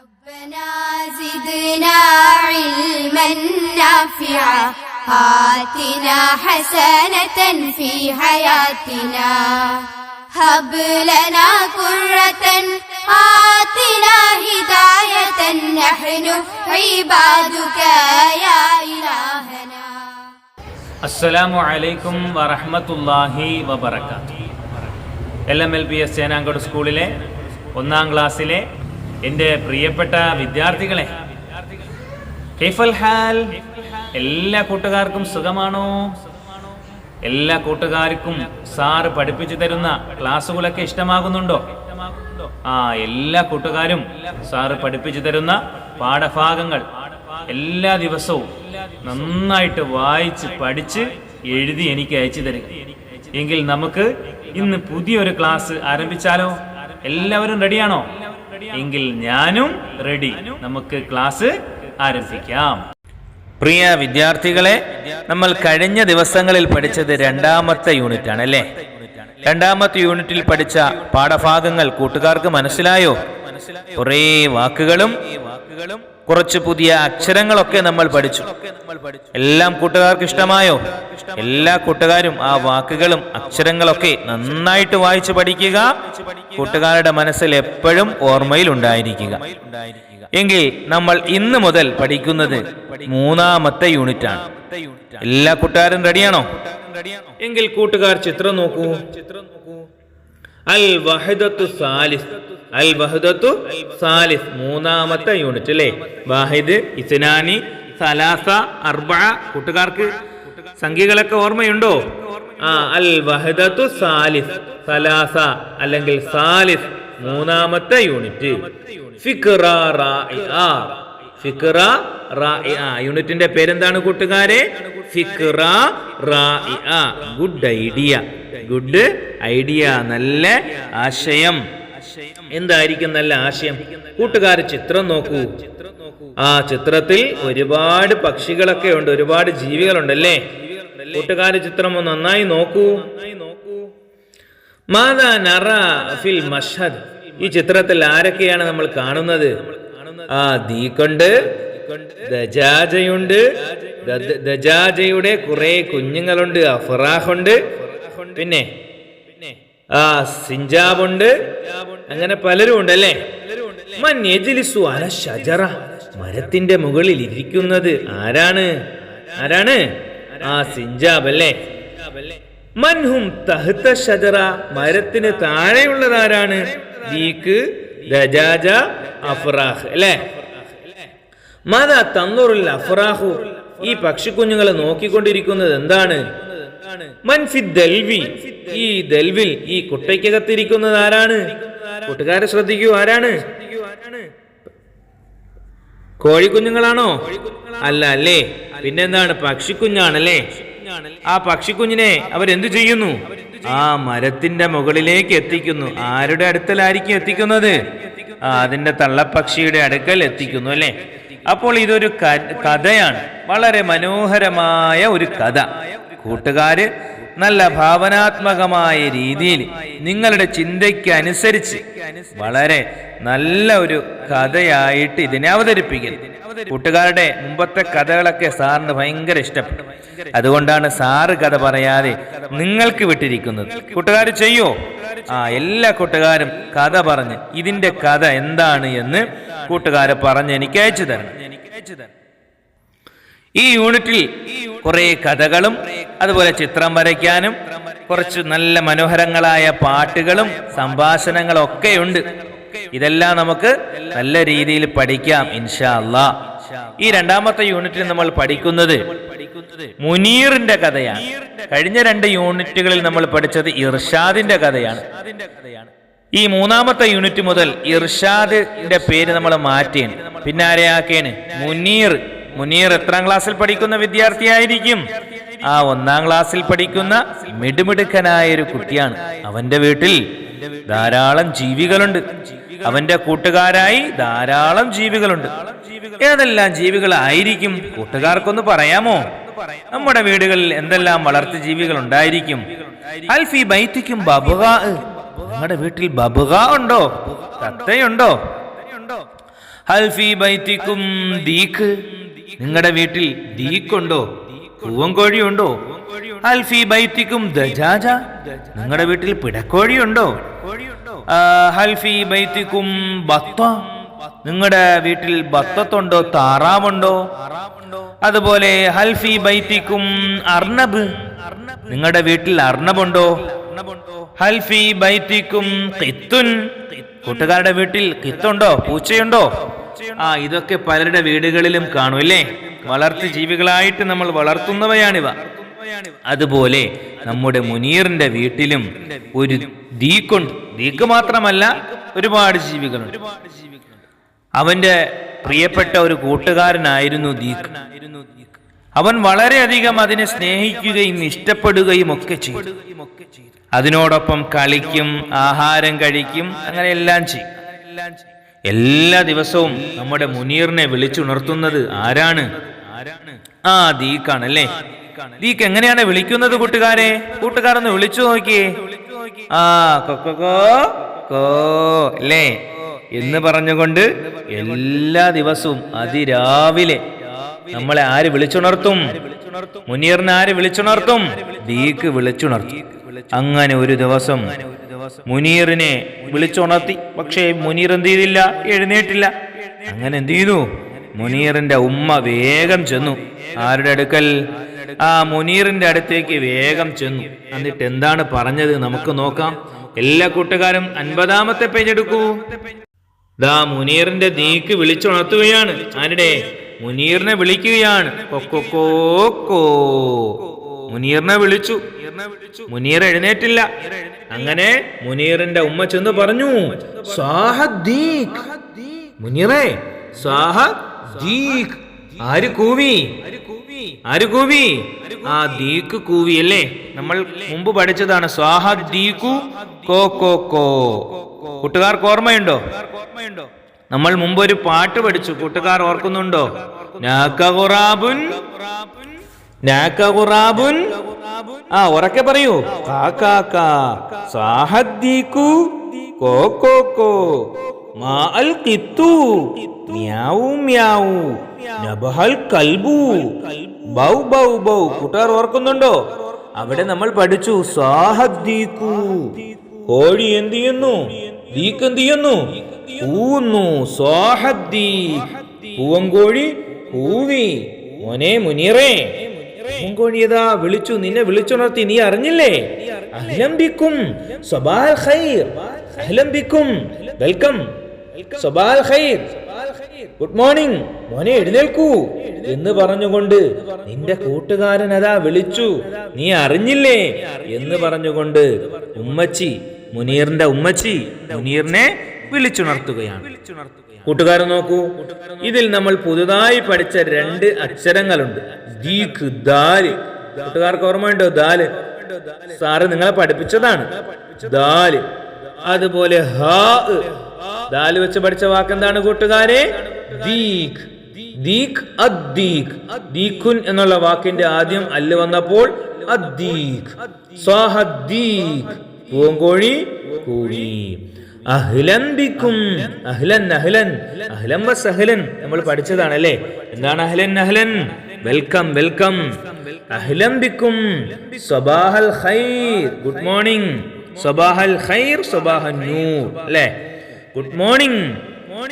ربنا زدنا علما نافعا آتنا حسنة في حياتنا هب لنا قرة آتنا هداية نحن عبادك يا إلهنا അസ്സലാമു അലൈക്കും വറഹ്മത്തുള്ളാഹി വബറകാത്ത് L M L P S Chenankode സ്കൂളിലെ ഒന്നാം ക്ലാസ്സിലെ എന്റെ പ്രിയപ്പെട്ട വിദ്യാർത്ഥികളെ ഹാൽ എല്ലാ കൂട്ടുകാർക്കും സുഖമാണോ? എല്ലാ കൂട്ടുകാർക്കും സാറ് പഠിപ്പിച്ചു തരുന്ന ക്ലാസ്സുകളൊക്കെ ഇഷ്ടമാകുന്നുണ്ടോ? ആ എല്ലാ കൂട്ടുകാരും സാറ് പഠിപ്പിച്ചു തരുന്ന പാഠഭാഗങ്ങൾ എല്ലാ ദിവസവും നന്നായിട്ട് വായിച്ച് പഠിച്ച് എഴുതി എനിക്ക് അയച്ചു തരിക. എങ്കിൽ നമുക്ക് ഇന്ന് പുതിയൊരു ക്ലാസ് ആരംഭിച്ചാലോ? എല്ലാവരും റെഡിയാണോ എങ്കിൽ ഞാനും റെഡി. നമുക്ക് ക്ലാസ് ആരംഭിക്കാം. പ്രിയ വിദ്യാർത്ഥികളെ നമ്മൾ കഴിഞ്ഞ ദിവസങ്ങളിൽ പഠിച്ചത് രണ്ടാമത്തെ യൂണിറ്റ് ആണ് അല്ലേ? രണ്ടാമത്തെ യൂണിറ്റിൽ പഠിച്ച പാഠഭാഗങ്ങൾ കൂട്ടുകാർക്ക് മനസ്സിലായോ? കുറേ വാക്കുകളും കുറച്ച് പുതിയ അക്ഷരങ്ങളൊക്കെ നമ്മൾ പഠിച്ചു. എല്ലാം കൂട്ടുകാർക്ക് ഇഷ്ടമായോ? എല്ലാ കൂട്ടുകാരും ആ വാക്കുകളും അക്ഷരങ്ങളൊക്കെ നന്നായിട്ട് വായിച്ചു പഠിക്കുക. കൂട്ടുകാരുടെ മനസ്സിൽ എപ്പോഴും ഓർമ്മയിൽ ഉണ്ടായിരിക്കുക. എങ്കിൽ നമ്മൾ ഇന്ന് മുതൽ പഠിക്കുന്നത് മൂന്നാമത്തെ യൂണിറ്റ് ആണ് എല്ലാ കൂട്ടുകാരും റെഡിയാണോ? എങ്കിൽ കൂട്ടുകാർ ചിത്രം നോക്കൂ. അൽ വഹദത്തു സാലിസ്. അൽ വഹദത്തു സാലിസ് മൂന്നാമത്തെ യൂണിറ്റ് അല്ലേ വാഹിദ് ഇസ്നാനി സലാസ അർബ കൂട്ടുകാർക്ക് സംഖ്യകളൊക്കെ ഓർമ്മയുണ്ടോ ആ അൽ വഹദത്തു സാലിസ് സലാസ അല്ലെങ്കിൽ സാലിസ് മൂന്നാമത്തെ യൂണിറ്റ്. ഫിക്റ റാഇആ. യൂണിറ്റിന്റെ പേരെന്താണ് കൂട്ടുകാരെ റാഇആ. ഗുഡ് ഐഡിയ ഗുഡ് ഐഡിയ നല്ല ആശയം എന്തായിരിക്കും നല്ല ആശയം? കൂട്ടുകാർ ചിത്രം നോക്കൂ. ആ ചിത്രത്തിൽ ഒരുപാട് പക്ഷികളൊക്കെ ഉണ്ട് ഒരുപാട് ജീവികളുണ്ടല്ലേ? കൂട്ടുകാർ ചിത്രം നന്നായി നോക്കൂ. മാതാ നറ ഫിൽ മഷദ് ഈ ചിത്രത്തിൽ ആരൊക്കെയാണ് നമ്മൾ കാണുന്നത്? ആ ദീകൊണ്ട് ദജാജയുണ്ട് ദജാജയുടെ കുറെ കുഞ്ഞുങ്ങളുണ്ട് അഫറാഹുണ്ട്. പിന്നെ ആ സിഞ്ചാബുണ്ട്. അങ്ങനെ പലരും ഉണ്ട് അല്ലേ? അല ഷജറ മരത്തിന്റെ മുകളിൽ ഇരിക്കുന്നത് ആരാണ്? ആരാണ്? ആ സിഞ്ചാബ് അല്ലേ? മൻഹും തഹ്ത ഷജറ മരത്തിന് താഴെയുള്ളത് ആരാണ്? ദീക്ക് ദജാജ അഫ്രാഹ് അല്ലേ? മാതാ തന്നുറുൽ അഫ്രാഹു. ഈ പക്ഷിക്കുഞ്ഞുങ്ങളെ നോക്കിക്കൊണ്ടിരിക്കുന്നത് എന്താണ്? മൻഫി ദൽവി. ഈ ദൽവിൽ ഈ കുട്ടയ്ക്കകത്തിരിക്കുന്നത് ആരാണ്? കൂട്ടുകാരെ ശ്രദ്ധിക്കൂ ആരാണ്? കോഴിക്കുഞ്ഞുങ്ങളാണോ? അല്ല അല്ലേ? പിന്നെന്താണ്? പക്ഷിക്കുഞ്ഞാണല്ലേ? ആ പക്ഷിക്കുഞ്ഞിനെ അവരെന്തു ചെയ്യുന്നു? ആ മരത്തിന്റെ മുകളിലേക്ക് എത്തിക്കുന്നു. ആരുടെ അടുത്തലായിരിക്കും എത്തിക്കുന്നത്? അതിന്റെ തള്ളപ്പക്ഷിയുടെ അടുക്കൽ എത്തിക്കുന്നു അല്ലേ? അപ്പോൾ ഇതൊരു കഥയാണ്. വളരെ മനോഹരമായ ഒരു കഥ. കൂട്ടുകാര് നല്ല ഭാവനാത്മകമായ രീതിയിൽ നിങ്ങളുടെ ചിന്തയ്ക്ക് അനുസരിച്ച് വളരെ നല്ല ഒരു കഥയായിട്ട് ഇതിനെ അവതരിപ്പിക്കുന്നു. കൂട്ടുകാരുടെ മുമ്പത്തെ കഥകളൊക്കെ സാറിന് ഭയങ്കര ഇഷ്ടപ്പെട്ടു. അതുകൊണ്ടാണ് സാറ് കഥ പറയാതെ നിങ്ങൾക്ക് വിട്ടിരിക്കുന്നത്. കൂട്ടുകാർ ചെയ്യോ? ആ എല്ലാ കൂട്ടുകാരും കഥ പറഞ്ഞ് ഇതിന്റെ കഥ എന്താണ് എന്ന് കൂട്ടുകാരെ പറഞ്ഞ് എനിക്ക് അയച്ചു തരണം. ഈ യൂണിറ്റിൽ കുറെ കഥകളും അതുപോലെ ചിത്രം വരയ്ക്കാനും കുറച്ച് നല്ല മനോഹരങ്ങളായ പാട്ടുകളും സംഭാഷണങ്ങളും ഒക്കെ ഉണ്ട് ഇതെല്ലാം നമുക്ക് നല്ല രീതിയിൽ പഠിക്കാം ഇൻഷാ അല്ലാ ഈ രണ്ടാമത്തെ യൂണിറ്റിൽ നമ്മൾ പഠിക്കുന്നത് മുനീറിന്റെ കഥയാണ്. കഴിഞ്ഞ രണ്ട് യൂണിറ്റുകളിൽ നമ്മൾ പഠിച്ചത് ഇർഷാദിന്റെ കഥയാണ്. ഈ മൂന്നാമത്തെ യൂണിറ്റ് മുതൽ ഇർഷാദിന്റെ പേര് നമ്മൾ മാറ്റിയാണ്. പിന്നെ ആരെയാക്കേണ്? മുനീർ. മുനീർ എത്രാം ക്ലാസ്സിൽ പഠിക്കുന്ന വിദ്യാർത്ഥിയായിരിക്കും? ആ ഒന്നാം ക്ലാസ്സിൽ പഠിക്കുന്ന മിടുമിടുക്കനായ ഒരു കുട്ടിയാണ്. അവന്റെ വീട്ടിൽ ധാരാളം ജീവികളുണ്ട്. അവന്റെ കൂട്ടുകാരായി ധാരാളം ജീവികളുണ്ട്. ഏതെല്ലാം ജീവികളായിരിക്കും? കൂട്ടുകാർക്കൊന്ന് പറയാമോ? നമ്മുടെ വീടുകളിൽ എന്തെല്ലാം വളർത്തു ജീവികൾ ഉണ്ടായിരിക്കും അൽഫി ബൈത്തിക്കും ബബുക നിങ്ങളുടെ വീട്ടിൽ ബബുക ഉണ്ടോ? തത്തയുണ്ടോ? ഹൽഫി ബൈത്തിക്കും ദീഖ്. നിങ്ങളുടെ വീട്ടിൽ ദീക്കുണ്ടോ പൂവൻകോഴിയുണ്ടോ അൽഫി ബൈത്തിക്കും ദജാജ. നിങ്ങളുടെ വീട്ടിൽ പിടക്കോഴിയുണ്ടോ? ഹൽഫി ബൈത്തിക്കും ബത്ത. നിങ്ങളുടെ വീട്ടിൽ ബത്തത്തുണ്ടോ താറാവുണ്ടോ? അതുപോലെ ഹൽഫി ബൈത്തിക്കും അർണബ്. നിങ്ങളുടെ വീട്ടിൽ അർണബുണ്ടോ? ഹൽഫി ബൈത്തിക്കും കിത്തുൻ. കൂട്ടുകാരുടെ വീട്ടിൽ കിത്തുണ്ടോ പൂച്ചയുണ്ടോ? ആ ഇതൊക്കെ പലരുടെ വീടുകളിലും കാണും അല്ലേ? വളർത്തു ജീവികളായിട്ട് നമ്മൾ വളർത്തുന്നവയാണിവ. അതുപോലെ നമ്മുടെ മുനീറിന്റെ വീട്ടിലും ഒരു ദീക്കുണ്ട്. ദീക്ക് മാത്രമല്ല ഒരുപാട് ജീവികളുണ്ട്. അവന്റെ പ്രിയപ്പെട്ട ഒരു കൂട്ടുകാരനായിരുന്നു ദീക്ക്. അവൻ വളരെയധികം അതിനെ സ്നേഹിക്കുകയും ഇഷ്ടപ്പെടുകയും ഒക്കെ ചെയ്തു. അതിനോടൊപ്പം കളിക്കും ആഹാരം കഴിക്കും അങ്ങനെ എല്ലാം ചെയ്യും. എല്ലാ ദിവസവും നമ്മുടെ മുനീറിനെ വിളിച്ചുണർത്തുന്നത് ആരാണ്? ആ ദീക്കാണ് അല്ലേ? ദീക്ക് എങ്ങനെയാണ് വിളിക്കുന്നത് കൂട്ടുകാരെ? കൂട്ടുകാരൊന്ന് വിളിച്ചു നോക്കിയേ. ആ കൊക്കോ കോ അല്ലേ? എന്ന് പറഞ്ഞുകൊണ്ട് എല്ലാ ദിവസവും അതിരാവിലെ നമ്മളെ ആര് വിളിച്ചുണർത്തും? മുനീറിനെ ആര് വിളിച്ചുണർത്തും? ദീക്ക് വിളിച്ചുണർത്തും. അങ്ങനെ ഒരു ദിവസം മുനീറിനെ വിളിച്ചുണർത്തി. പക്ഷേ മുനീർ എന്ത് ചെയ്തില്ല? എഴുന്നേറ്റില്ല. അങ്ങനെ എന്ത് ചെയ്തു? മുനീറിന്റെ ഉമ്മ വേഗം ചെന്നു. ആരുടെ അടുക്കൽ? ആ മുനീറിന്റെ അടുത്തേക്ക് വേഗം ചെന്നു. എന്നിട്ട് എന്താണ് പറഞ്ഞത് നമുക്ക് നോക്കാം. എല്ലാ കൂട്ടുകാരും അൻപതാമത്തെ പേജ് എടുക്കൂ. ദാ മുനീറിന്റെ നീക്ക് വിളിച്ചുണർത്തുകയാണ്. ആരുടെ? മുനീറിനെ വിളിക്കുകയാണ്. കൊക്കൊക്കോക്കോ മുനീറിനെ വിളിച്ചു. മുനീർ എഴുന്നേറ്റില്ല. അങ്ങനെ മുനീറിന്റെ ഉമ്മ ചെന്ന് പറഞ്ഞു മുനീറേ ആര് കൂവി? ആര് കൂവി? ആ ദീക്ക് കൂവി അല്ലേ നമ്മൾ മുമ്പ് പഠിച്ചതാണ് സ്വാഹ ദീക്കു കോ കോ കോ. കൂട്ടുകാർക്ക് ഓർമ്മയുണ്ടോ? നമ്മൾ മുമ്പ് ഒരു പാട്ട് പഠിച്ചു കൂട്ടുകാർ ഓർക്കുന്നുണ്ടോ? ആ ഉറക്കെ പറയൂ. കാ കാ കാ. കോ മാ നബഹൽ കൽബു. ബൗ ബൗ ബൗ. അവിടെ നമ്മൾ പഠിച്ചു കോഴി എന്ത് ചെയ്യുന്നു? ദീക്ക് എന്ത് ചെയ്യുന്നു? പൂന്നു പൂവൻ കോഴി പൂവി. മോനെ മുനീറേ. പൂവങ്കോഴി വിളിച്ചു നിന്നെ വിളിച്ചുണർത്തി നീ അറിഞ്ഞില്ലേ? അഹ്ലം സ്വബാൽ ഖൈർ അഹ്ലം ബിക്കും വെൽക്കം. സ്വബാൽ ഖൈർ ഗുഡ് മോർണിംഗ് മോനെ എഴുന്നേൽക്കൂ എന്ന് പറഞ്ഞുകൊണ്ട് നിന്റെ കൂട്ടുകാരൻ അതാ വിളിച്ചു നീ അറിഞ്ഞില്ലേ? എന്ന് പറഞ്ഞുകൊണ്ട് ഉമ്മച്ചി മുനീറിന്റെ ഉമ്മച്ചി മുനീറിനെ വിളിച്ചുണർത്തുകയാണ്. കൂട്ടുകാരൻ നോക്കൂ. ഇതിൽ നമ്മൾ പുതുതായി പഠിച്ച രണ്ട് അക്ഷരങ്ങളുണ്ട്. ദീഖ് ദാൽ. കൂട്ടുകാർക്ക് ഓർമ്മയുണ്ടോ? ദാൽ. സാറ് നിങ്ങളെ പഠിപ്പിച്ചതാണ്. ദാൽ. അതുപോലെ ദാൽ വെച്ച് പഠിച്ച വാക്കെന്താണ് കൂട്ടുകാരെ? ദീഖ്. ദീഖ് അദ്ദീഖ്. എന്നുള്ള വാക്കിന്റെ ആദ്യം അല്ല് വന്നപ്പോൾ അദ്ദീഖ്. സ്വാഹദ്ദീഖ്. പൂങ്കോഴി കൂടി അഹ്ലൻ ബിക്കും അഹ്ലൻ അഹ്ലൻ അഹ്ലൻ. വസഹ്ലൻ നമ്മൾ പഠിച്ചതാണ് അല്ലേ എന്താണ് അഹ്ലൻ അഹ്ലൻ? Welcome welcome. അഹ്ലൻ ബിക്കും സബാഹൽ ഖൈർ. Good morning. സ്വബാഹൽ ഖൈർ സബാഹൻ നൂർ. അല്ലേ? Good morning.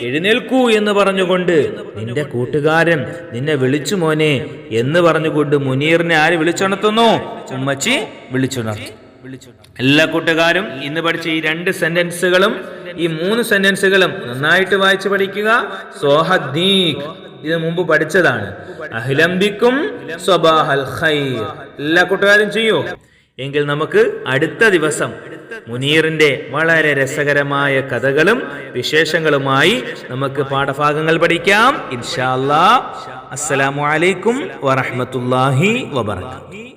എഴുന്നേൽക്കൂ എന്ന് പറഞ്ഞുകൊണ്ട് നിന്റെ കൂട്ടുകാരൻ നിന്നെ വിളിച്ചു മോനെ എന്ന് പറഞ്ഞുകൊണ്ട് മുനീറിനെ ആര് വിളിച്ചുണർത്തുന്നു? ഉമ്മച്ചി വിളിച്ചുണർത്തി എല്ലാ കൂട്ടുകാരും ഇന്ന് പഠിച്ച ഈ രണ്ട് സെന്റൻസുകളും ഈ മൂന്ന് സെന്റൻസുകളും നന്നായിട്ട് വായിച്ചു പഠിക്കുക. സോഹദ്ദീഖ് ഇത് മുമ്പ് പഠിച്ചതാണ്. അഹ്ലംബിക്കും സ്വബാഹൽ ഖൈർ. എല്ലാ കൂട്ടുകാരും ചെയ്യൂ. എങ്കിൽ നമുക്ക് അടുത്ത ദിവസം മുനീറിന്റെ വളരെ രസകരമായ കഥകളും വിശേഷങ്ങളുമായി നമുക്ക് പാഠഭാഗങ്ങൾ പഠിക്കാം. ഇൻഷാ അല്ലാഹ്. അസ്സലാമു അലൈക്കും വറഹ്മത്തുള്ളാഹി വബറകാതുഹു.